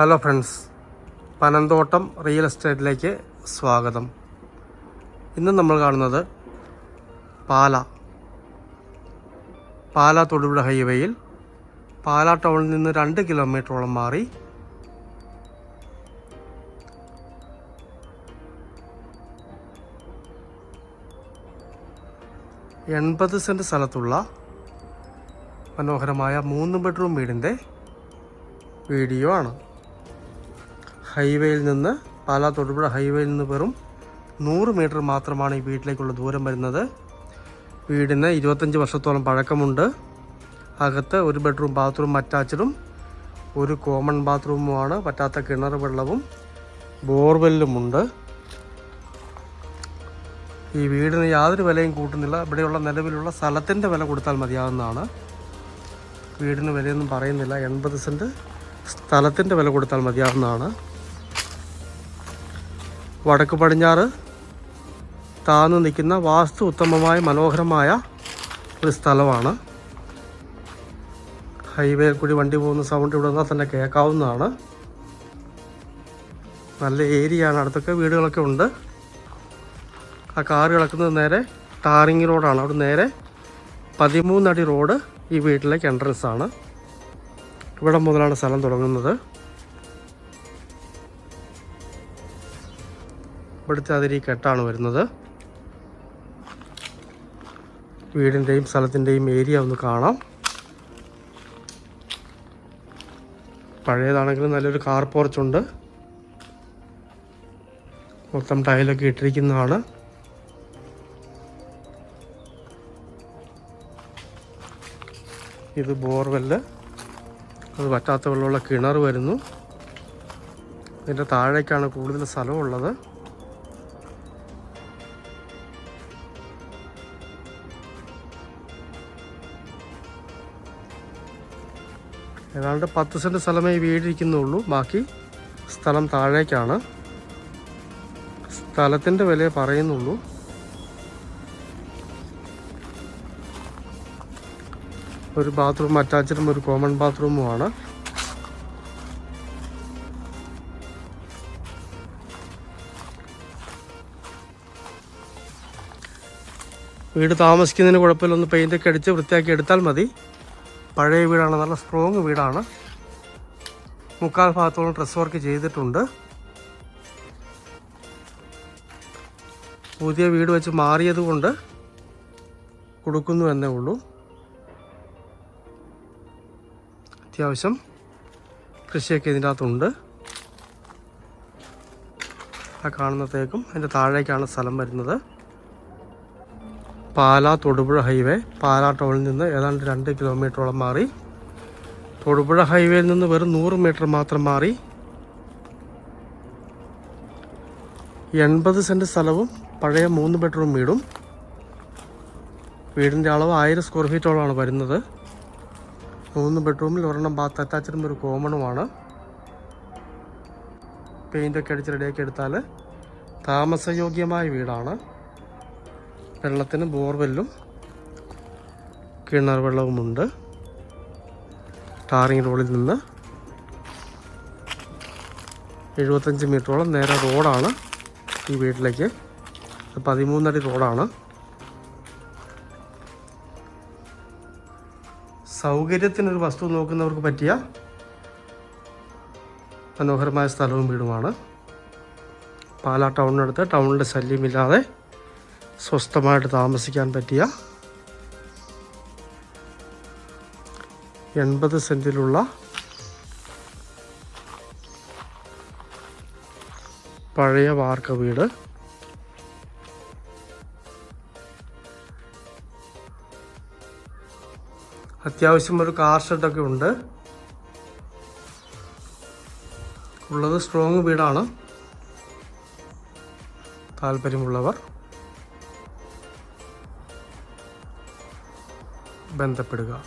Hello friends Panamthottam real എസ്റ്റേറ്റിലേക്ക് സ്വാഗതം. ഇന്ന് നമ്മൾ കാണുന്നത് പാല. പാല തൊടുപുഴ ഹൈവേയിൽ പാല ടൗണിൽ നിന്ന് രണ്ട് കിലോമീറ്ററോളം മാറി എൺപത് സെന്റ് സ്ഥലത്തുള്ള മനോഹരമായ മൂന്ന് ബെഡ്റൂം വീടിന്റെ വീഡിയോ ആണ്. ഹൈവേയിൽ നിന്ന് പാലാ തൊടുപുഴ ഹൈവേയിൽ നിന്ന് വെറും നൂറ് മീറ്റർ മാത്രമാണ് ഈ വീട്ടിലേക്കുള്ള ദൂരം വരുന്നത്. വീടിന് ഇരുപത്തഞ്ച് വർഷത്തോളം പഴക്കമുണ്ട്. അകത്ത് ഒരു ബെഡ്റൂം ബാത്റൂം അറ്റാച്ചഡും ഒരു കോമൺ ബാത്റൂമുമാണ്. പറ്റാത്ത കിണർ വെള്ളവും ബോർവെല്ലുമുണ്ട്. ഈ വീടിന് യാതൊരു വിലയും കൂട്ടുന്നില്ല. ഇവിടെയുള്ള നിലവിലുള്ള സ്ഥലത്തിന്റെ വില കൊടുത്താൽ മതിയാവുന്നതാണ്. വീടിന് വിലയൊന്നും പറയുന്നില്ല. എൺപത് സെന്റ് സ്ഥലത്തിന്റെ വില കൊടുത്താൽ മതിയാവുന്നതാണ്. വടക്ക് പടിഞ്ഞാറ് താന്നു നിൽക്കുന്ന വാസ്തു ഉത്തമമായ മനോഹരമായ ഒരു സ്ഥലമാണ്. ഹൈവേ കൂടി വണ്ടി പോകുന്ന സൗണ്ട് ഇവിടെ നിന്നാൽ തന്നെ കേൾക്കാവുന്നതാണ്. നല്ല ഏരിയയാണ് അടുത്തൊക്കെ വീടുകളൊക്കെ ഉണ്ട്. ആ കാറ് കിടക്കുന്നത് നേരെ ടാറിങ് റോഡാണ്. അവിടെ നേരെ പതിമൂന്നടി റോഡ് ഈ വീട്ടിലേക്ക് എൻട്രൻസ് ആണ്. ഇവിടെ മുതലാണ് സ്ഥലം തുടങ്ങുന്നത്. ഇവിടുത്തെ അതിരി കെട്ടാണ് വരുന്നത്. വീടിന്റെയും സ്ഥലത്തിന്റെയും ഏരിയ ഒന്ന് കാണാം. പഴയതാണെങ്കിലും നല്ലൊരു കാർ പോർച്ചുണ്ട് മൊത്തം ടൈലൊക്കെ ഇട്ടിരിക്കുന്നതാണ്. ഇത് ബോർവെല്ല് അത് പറ്റാത്ത വെള്ളമുള്ള കിണർ വരുന്നു. ഇതിന്റെ താഴേക്കാണ് കൂടുതൽ സ്ഥലമുള്ളത്. ഏതാണ്ട് പത്ത് സെന്റ് സ്ഥലമേ വീടിരിക്കുന്നുള്ളൂ. ബാക്കി സ്ഥലം താഴേക്കാണ്. സ്ഥലത്തിന്റെ വില പറയുന്നുള്ളൂ. ഒരു ബാത്റൂം അറ്റാച്ചഡും ഒരു കോമൺ ബാത്റൂമുമാണ്. വീട് താമസിക്കുന്നതിന് കുഴപ്പമില്ല. ഒന്ന് പെയിന്റൊക്കെ അടിച്ച് വൃത്തിയാക്കി എടുത്താൽ മതി. പഴയ വീടാണ് നല്ല സ്ട്രോങ് വീടാണ്. മുക്കാൽ ഭാഗത്തോളം ഡ്രസ് വർക്ക് ചെയ്തിട്ടുണ്ട്. പുതിയ വീട് വെച്ച് മാറിയത് കൊണ്ട് കൊടുക്കുന്നു എന്നേ ഉള്ളൂ. അത്യാവശ്യം കൃഷിയൊക്കെ ഇതിന്റെ അകത്തുണ്ട്. ആ കാണുന്നത്തേക്കും അതിന്റെ താഴേക്കാണ് സ്ഥലം വരുന്നത്. പാലാ തൊടുപുഴ ഹൈവേ. പാലാ ടൗണിൽ നിന്ന് ഏതാണ്ട് രണ്ട് കിലോമീറ്ററോളം മാറി. തൊടുപുഴ ഹൈവേയിൽ നിന്ന് വെറും നൂറ് മീറ്റർ മാത്രം മാറി. എൺപത് സെന്റ് സ്ഥലവും പഴയ മൂന്ന് ബെഡ്റൂം വീടും. വീടിന്റെ അളവ് ആയിരം സ്ക്വയർ ഫീറ്റോളമാണ് വരുന്നത്. മൂന്ന് ബെഡ്റൂമിൽ ഒരെണ്ണം ബാത്ത് അറ്റാച്ചഡും ഒരു കോമണുമാണ്. പെയിന്റൊക്കെ അടിച്ച് റെഡിയാക്കി എടുത്താൽ താമസയോഗ്യമായ വീടാണ്. വെള്ളത്തിന് ബോർവെല്ലും കിണർ വെള്ളവുമുണ്ട്. ടാറിങ് റോഡിൽ നിന്ന് എഴുപത്തഞ്ച് മീറ്ററോളം നേരെ റോഡാണ് ഈ വീട്ടിലേക്ക്. പതിമൂന്നടി റോഡാണ്. സൗകര്യത്തിനൊരു വസ്തു നോക്കുന്നവർക്ക് പറ്റിയ മനോഹരമായ സ്ഥലവും വീടുമാണ്. പാലാ ടൗണിനടുത്ത് ടൗണിന്റെ ശല്യമില്ലാതെ സ്വസ്ഥമായിട്ട് താമസിക്കാൻ പറ്റിയ എൺപത് സെന്റിലുള്ള പഴയ വാർക്ക വീട്. അത്യാവശ്യം ഒരു കാർ ഷെഡൊക്കെ ഉണ്ട്. ഉള്ളത് സ്ട്രോങ് വീടാണ്. താല്പര്യമുള്ളവർ ബന്ധപ്പെടുക.